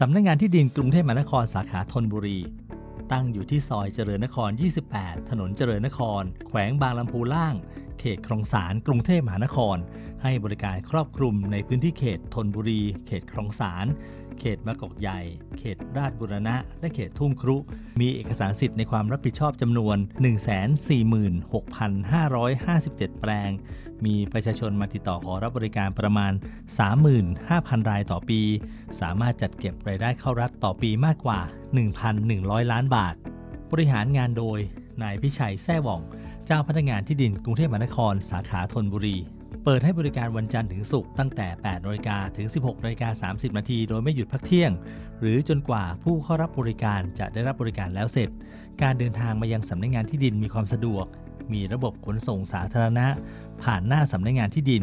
สำนักงงานที่ดินกรุงเทพมหานครสาขาธนบุรี ตั้งอยู่ที่ซอยเจริญนคร 28 ถนนเจริญนคร แขวงบางลำพูล่าง เขตคลองสารกรุงเทพมหานคร ให้บริการครอบคลุมในพื้นที่เขตธนบุรี เขตคลองสาร เขตบางกอกใหญ่ เขตราชบุรณะ และเขตทุ่งครุ มีเอกสารสิทธิ์ในความรับผิดชอบจำนวน 146,557 แปลง มีประชาชนมาติดต่อขอรับบริการประมาณ 35,000 รายต่อปี สามารถจัดเก็บรายได้เข้ารัฐต่อปีมากกว่า 1,100 ล้านบาท บริหารงานโดยนายพิชัยแซ่หว่อง เจ้าพนักงานที่ดินกรุงเทพมหานคร สาขาธนบุรี เปิดให้บริการวันจันทร์ถึงศุกร์ตั้งแต่8นาฬิกาถึง 16นาฬิกา30นาทีโดยไม่หยุดพักเที่ยง หรือจนกว่าผู้เข้ารับบริการจะได้รับบริการแล้วเสร็จ การเดินทางมายังสำนักงานที่ดินมีความสะดวก มีระบบขนส่งสาธารณะ ผ่านหน้าสำนักงานที่ดิน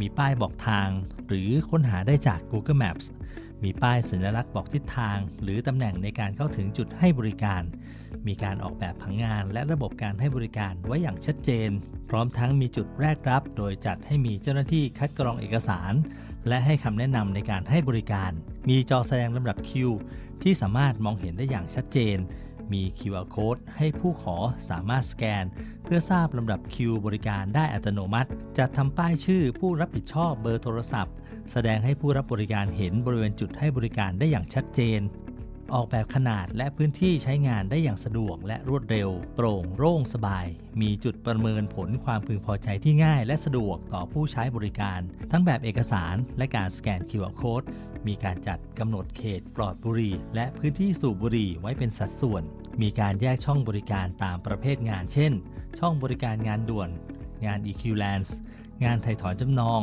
มีป้ายบอกทาง หรือค้นหาได้จาก Google Maps มีป้ายสัญลักษณ์บอกทิศทาง หรือตำแหน่งในการเข้าถึงจุดให้บริการ มีการออกแบบผังงานและระบบการให้บริการไว้อย่างชัดเจน พร้อมทั้งมีจุดแรกรับ โดยจัดให้มีเจ้าหน้าที่คัดกรองเอกสาร และให้คำแนะนำในการให้บริการ มีจอแสดงลำดับคิวที่สามารถมองเห็นได้อย่างชัดเจน มี QR Code ให้ผู้ขอสามารถสแกน เพื่อทราบลำดับคิวบริการได้อัตโนมัติ จัดทำป้ายชื่อผู้รับผิดชอบเบอร์โทรศัพท์ แสดงให้ผู้รับบริการเห็นบริเวณจุดให้บริการได้อย่างชัดเจน ออกแบบขนาดและพื้นที่ใช้งานได้อย่างสะดวกและรวดเร็ว โปร่งโล่งสบาย มีจุดประเมินผลความพึงพอใจที่ง่าย และสะดวกต่อผู้ใช้บริการ ทั้งแบบเอกสารและการสแกน QR Code มีการจัดกำหนดเขตปลอดบุหรี่ และพื้นที่สูบบุหรี่ไว้เป็นสัดส่วน มีการแยกช่องบริการตามประเภทงาน เช่น ช่องบริการงานด่วน งาน EQ Lands งานไถ่ถอนจำนอง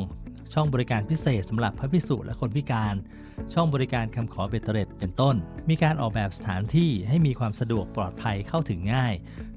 ช่องบริการพิเศษสำหรับพระพิสุและคนพิการ ช่องบริการคำขอเบ็ดเตร็ด เป็นต้น มีการออกแบบสถานที่ให้มีความสะดวกปลอดภัยเข้าถึงง่าย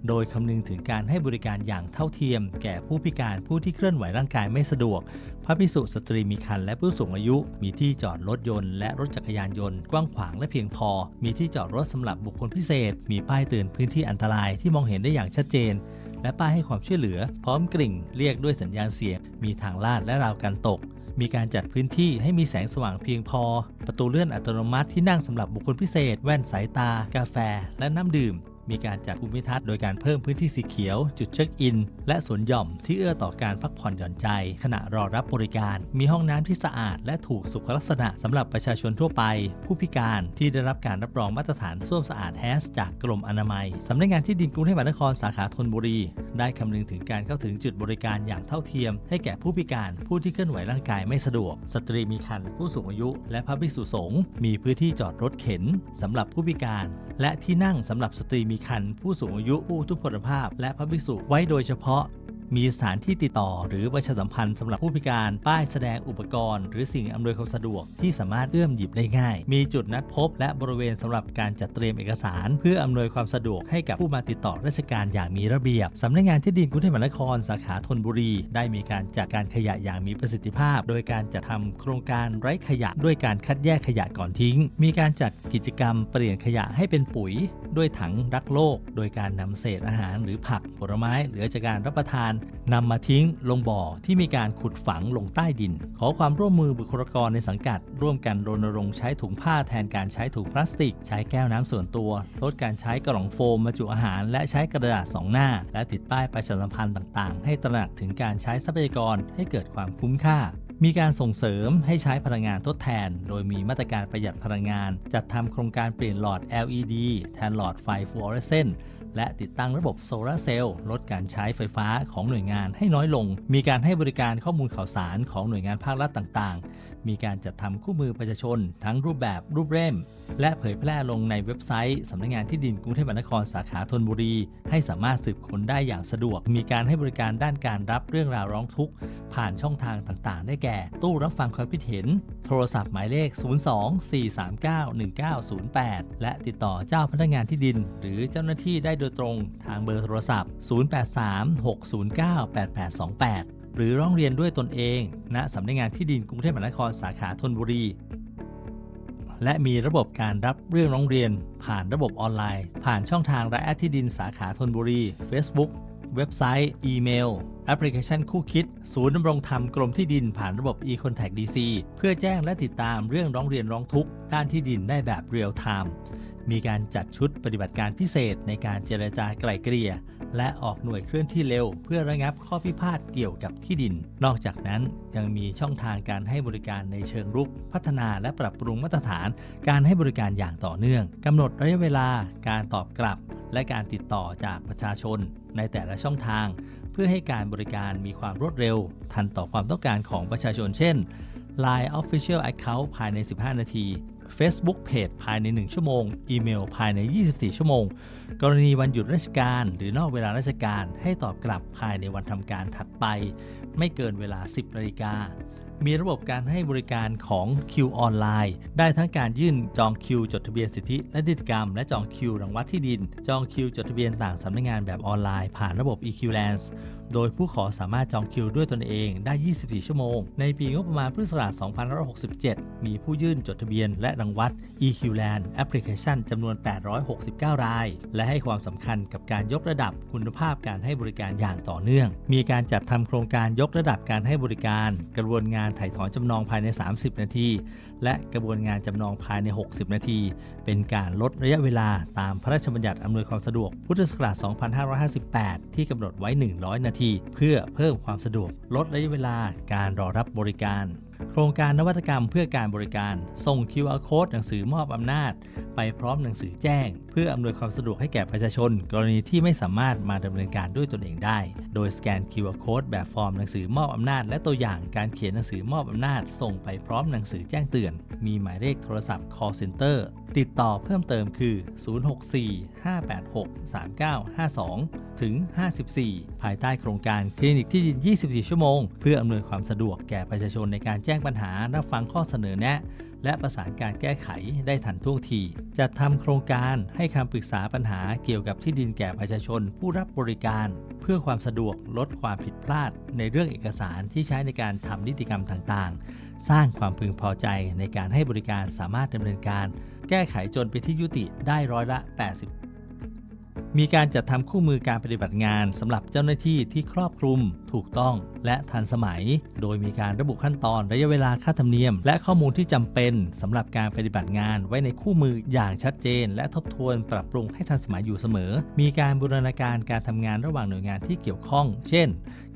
โดยคำนึงถึงการให้บริการอย่างเท่าเทียม แก่ผู้พิการผู้ที่เคลื่อนไหวร่างกายไม่สะดวก พระพิสุสตรีมีครรภ์และผู้สูงอายุ มีที่จอดรถยนต์และรถจักรยานยนต์กว้างขวางและเพียงพอ มีที่จอดรถสำหรับบุคคลพิเศษ มีป้ายเตือนพื้นที่อันตรายที่มองเห็นได้อย่างชัดเจนและป้ายให้ความช่วยเหลือ พร้อมกริ่ง เรียกด้วยสัญญาณเสียง มีทางลาดและราวกันตก มีการจัดพื้นที่ให้มีแสงสว่างเพียงพอ ประตูเลื่อนอัตโนมัติที่นั่งสำหรับบุคคลพิเศษ แว่นสายตา กาแฟ และน้ำดื่ม มีการจัดภูมิทัศน์โดยการเพิ่มพื้นที่สีเขียว จุดเช็คอิน และสวนหย่อมที่เอื้อต่อการพักผ่อนหย่อนใจ ขณะรอรับบริการ มีห้องน้ำที่สะอาด และถูกสุขลักษณะสำหรับประชาชนทั่วไป ผู้พิการที่ได้รับการรับรองมาตรฐานส้วมสะอาดแฮสจากกรมอนามัยสำนักงานที่ดินกรุงเทพมหานครสาขาธนบุรี ได้คำนึงถึงการเข้าถึงจุดบริการอย่างเท่าเทียม ให้แก่ผู้พิการผู้ที่เคลื่อนไหวร่างกายไม่สะดวก สตรีมีครรภ์ผู้สูงอายุ และพระภิกษุสงฆ์มีพื้นที่จอดรถเข็นสำหรับผู้พิการ และที่นั่งสำหรับสตรีมีครรภ์ผู้สูงอายุผู้ทุพพลภาพ และพระภิกษุไว้โดยเฉพาะ มีสถานที่ติดต่อ หรือประชาสัมพันธ์สำหรับผู้พิการป้ายแสดงอุปกรณ์ หรือสิ่งอำนวยความสะดวกที่สามารถเอื้อมหยิบได้ง่าย มีจุดนัดพบ และบริเวณสำหรับการจัดเตรียมเอกสาร เพื่ออำนวยความสะดวกให้กับผู้มาติดต่อราชการอย่างมีระเบียบสำนักงานที่ดินกรุงเทพมหานครสาขาธนบุรี ได้มีการจัดการขยะอย่างมีประสิทธิภาพ โดยการจัดทำโครงการไร้ขยะ ด้วยการคัดแยกขยะก่อนทิ้ง มีการจัดกิจกรรมเปลี่ยนขยะให้เป็นปุ๋ย ด้วยถังรักโลก โดยการนำเศษอาหารหรือผักผลไม้เหลือจากการรับประทานนำมาทิ้งลงบ่อที่มีการขุดฝังลงใต้ดิน ขอความร่วมมือบุคลากรในสังกัด ร่วมกันรณรงค์ใช้ถุงผ้าแทนการใช้ถุงพลาสติก ใช้แก้วน้ำส่วนตัว ลดการใช้กล่องโฟมบรรจุอาหาร และใช้กระดาษสองหน้า และติดป้ายประชาสัมพันธ์ต่าง ๆ ให้ตระหนักถึงการใช้ทรัพยากรให้เกิดความคุ้มค่ามีการส่งเสริมให้ใช้พลังงานทดแทน โดยมีมาตรการประหยัดพลังงาน จัดทำโครงการเปลี่ยนหลอด LED แทนหลอดไฟฟลูออเรสเซนต์ และติดตั้งระบบโซลาร์เซลล์ลดการใช้ไฟฟ้าของหน่วยงานให้น้อยลง มีการให้บริการข้อมูลข่าวสารของหน่วยงานภาครัฐต่างๆ มีการจัดทำคู่มือประชาชน ทั้งรูปแบบรูปเล่ม และเผยแพร่ลงในเว็บไซต์สำนักงานที่ดินกรุงเทพมหานครสาขาธนบุรี ให้สามารถสืบค้นได้อย่างสะดวก มีการให้บริการด้านการรับเรื่องราวร้องทุกข์ ผ่านช่องทางต่างๆ ได้แก่ ตู้รับฟังความคิดเห็น โทรศัพท์หมายเลข 02-439-1908 และติดต่อเจ้าพนักงานที่ดิน หรือเจ้าหน้าที่ได้โดยตรงทางเบอร์โทรศัพท์ 083-609-8828 หรือร้องเรียนด้วยตนเองณสำนักงานที่ดินกรุงเทพมหานครสาขาธนบุรี และมีระบบการรับเรื่องร้องเรียน ผ่านระบบออนไลน์ ผ่านช่องทางรายแอดที่ดินสาขาธนบุรี Facebook เว็บไซต์ อีเมล แอปพลิเคชันคู่คิด ศูนย์ดำรงธรรมกรมที่ดินผ่านระบบ e-contact DC เพื่อแจ้งและติดตามเรื่องร้องเรียนร้องทุกข์ด้านที่ดินได้แบบเรียลไทม์ มีการจัดชุดปฏิบัติการพิเศษในการเจรจาไกล่เกลี่ย และออกหน่วยเคลื่อนที่เร็ว เพื่อระงับข้อพิพาทเกี่ยวกับที่ดิน นอกจากนั้นยังมีช่องทางการให้บริการในเชิงรุก พัฒนาและปรับปรุงมาตรฐาน การให้บริการอย่างต่อเนื่องกำหนดระยะเวลาการตอบกลับ และการติดต่อจากประชาชน ในแต่ละช่องทาง เพื่อให้การบริการมีความรวดเร็ว ทันต่อความต้องการของประชาชน เช่น Line Official Account ภายใน 15 นาที Facebook Page ภายใน 1 ชั่วโมง อีเมลภายใน 24 ชั่วโมง กรณีวันหยุดราชการ หรือนอกเวลาราชการให้ตอบกลับภายในวันทำการถัดไป ไม่เกินเวลา 10นาฬิกามีระบบการให้บริการของคิวออนไลน์ ได้ทั้งการยื่นจองคิวจดทะเบียนสิทธิและนิติกรรม และจองคิวรังวัดที่ดิน จองคิวจดทะเบียนต่างสำนักงานแบบออนไลน์ ผ่านระบบ eQlance โดยผู้ขอสามารถจองคิวด้วยตนเองได้ 24 ชั่วโมง ในปีงบประมาณพุทธศักราช2567 มีผู้ยื่นจดทะเบียนและรังวัด eQland Application จำนวน 869 ราย และให้ความสำคัญกับการยกระดับคุณภาพการให้บริการอย่างต่อเนื่อง มีการจัดทำโครงการยกระดับการให้บริการ กระบวนงานถ่ายถอนจำนองภายใน 30 นาที และกระบวนงานจำนองภายใน 60 นาที เป็นการลดระยะเวลาตามพระราชบัญญัติอำนวยความสะดวกพุทธศักราช 2558 ที่กำหนดไว้ 100 นาทีเพื่อเพิ่มความสะดวก ลดระยะเวลาการรอรับบริการ โครงการนวัตกรรมเพื่อการบริการ ส่ง QR Code หนังสือมอบอำนาจ ไปพร้อมหนังสือแจ้ง เพื่ออำนวยความสะดวกให้แก่ประชาชน กรณีที่ไม่สามารถมาดำเนินการด้วยตนเองได้ โดยสแกน QR Code แบบฟอร์มหนังสือมอบอำนาจ และตัวอย่างการเขียนหนังสือมอบอำนาจ ส่งไปพร้อมหนังสือแจ้งเตือน มีหมายเลขโทรศัพท์ call center ติดต่อเพิ่มเติมคือ 064-586-3952 ถึง 54 ภายใต้โครงการคลินิกที่ดิน 24 ชั่วโมง เพื่ออำนวยความสะดวกแก่ประชาชนในการแจ้งปัญหารับฟังข้อเสนอแนะ และประสานการแก้ไขได้ทันท่วงที จัดทำโครงการให้คำปรึกษาปัญหาเกี่ยวกับที่ดินแก่ประชาชน ผู้รับบริการ เพื่อความสะดวกลดความผิดพลาด ในเรื่องเอกสารที่ใช้ในการทำนิติกรรมต่างๆ สร้างความพึงพอใจในการให้บริการสามารถดำเนินการ แก้ไขจนไปที่ยุติได้ร้อยละ 80 มีการจัดทำคู่มือการปฏิบัติงานสำหรับเจ้าหน้าที่ที่ครอบคลุม ถูกต้อง และทันสมัย โดยมีการระบุขั้นตอนระยะเวลาค่าธรรมเนียม และข้อมูลที่จำเป็นสำหรับการปฏิบัติงานไว้ในคู่มืออย่างชัดเจน และทบทวนปรับปรุงให้ทันสมัยอยู่เสมอ มีการบูรณาการการทำงานระหว่างหน่วยงานที่เกี่ยวข้อง เช่น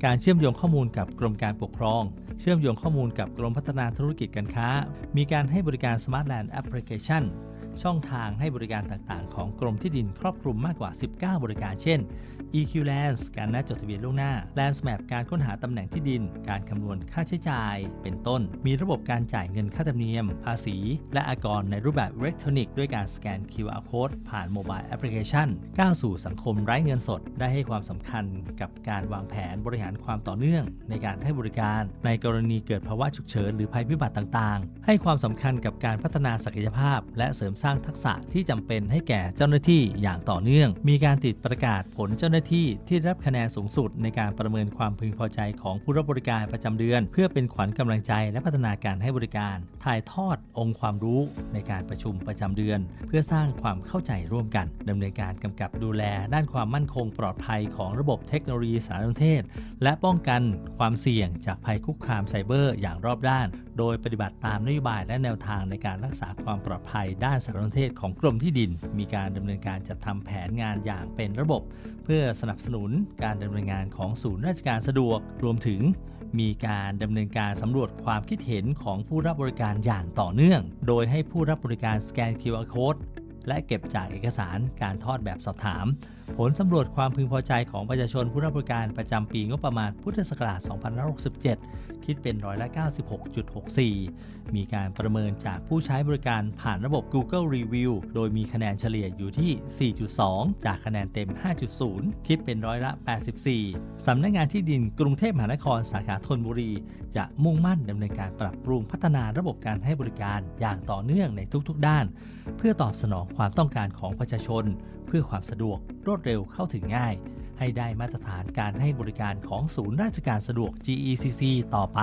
การเชื่อมโยงข้อมูลกับกรมการปกครอง เชื่อมโยงข้อมูลกับกรมพัฒนาธุรกิจการค้า มีการให้บริการ Smart Land Application ช่ ช่องทางให้บริการต่างๆ ของกรมที่ดินครอบคลุมมากกว่า 19 บริการเช่น EQLands การนัดจดทะเบียนล่วงหน้า Landsmap การค้นหาตำแหน่งที่ดิน การคำนวณค่าใช้จ่าย เป็นต้น มีระบบการจ่ายเงินค่าธรรมเนียม ภาษี และอากรในรูปแบบอิเล็กทรอนิกส์ด้วยการสแกน QR Code ผ่านโมบายแอปพลิเคชันก้าวสู่สังคมไร้เงินสด ได้ให้ความสำคัญกับการวางแผนบริหารความต่อเนื่อง ในการให้บริการในกรณีเกิดภาวะฉุกเฉินหรือภัยพิบัติต่างๆ ให้ความสำคัญกับการพัฒนาศักยภาพ และเสริมสร้างทักษะที่จำเป็นให้แก่เจ้าหน้าที่อย่างต่อเนื่อง มีการติดประกาศผลเจ้าหน้าที่ที่ได้รับคะแนนสูงสุด ในการประเมินความพึงพอใจของผู้รับบริการประจำเดือน เพื่อเป็นขวัญกำลังใจและพัฒนาการให้บริการ ถ่ายทอดองค์ความรู้ในการประชุมประจำเดือน เพื่อสร้างความเข้าใจร่วมกันดำเนินการกำกับดูแล ด้านความมั่นคงปลอดภัยของระบบเทคโนโลยีสารสนเทศ และป้องกันความเสี่ยงจากภัยคุกคามไซเบอร์อย่างรอบด้าน โดยปฏิบัติตามนโยบายและแนวทางในการรักษาความปลอดภัยด้านสารสนเทศของกรมที่ดิน มีการดำเนินการจัดทำแผนงานอย่างเป็นระบบ เพื่อสนับสนุนการดำเนินงานของศูนย์ราชการสะดวก รวมถึงมีการดำเนินการสำรวจความคิดเห็นของผู้รับบริการอย่างต่อเนื่อง โดยให้ผู้รับบริการสแกน QR Code และเก็บจากเอกสารการทอดแบบสอบถามผลสำรวจความพึงพอใจของประชาชนผู้รับบริการประจำปีงบประมาณพุทธศักราช 2567 คิดเป็นร้อยละ 96.64 มีการประเมินจากผู้ใช้บริการผ่านระบบ Google Review โดยมีคะแนนเฉลี่ยอยู่ที่ 4.2 จากคะแนนเต็ม 5.0 คิดเป็นร้อยละ 84 สำนักงานที่ดินกรุงเทพมหานครสาขาธนบุรี จะมุ่งมั่นดำเนินการปรับปรุงพัฒนาระบบการให้บริการอย่างต่อเนื่องในทุกๆ ด้าน เพื่อตอบสนองความต้องการของประชาชน เพื่อความสะดวกรวดเร็วเข้าถึงง่าย ให้ได้มาตรฐานการให้บริการของศูนย์ราชการสะดวก GECC ต่อไป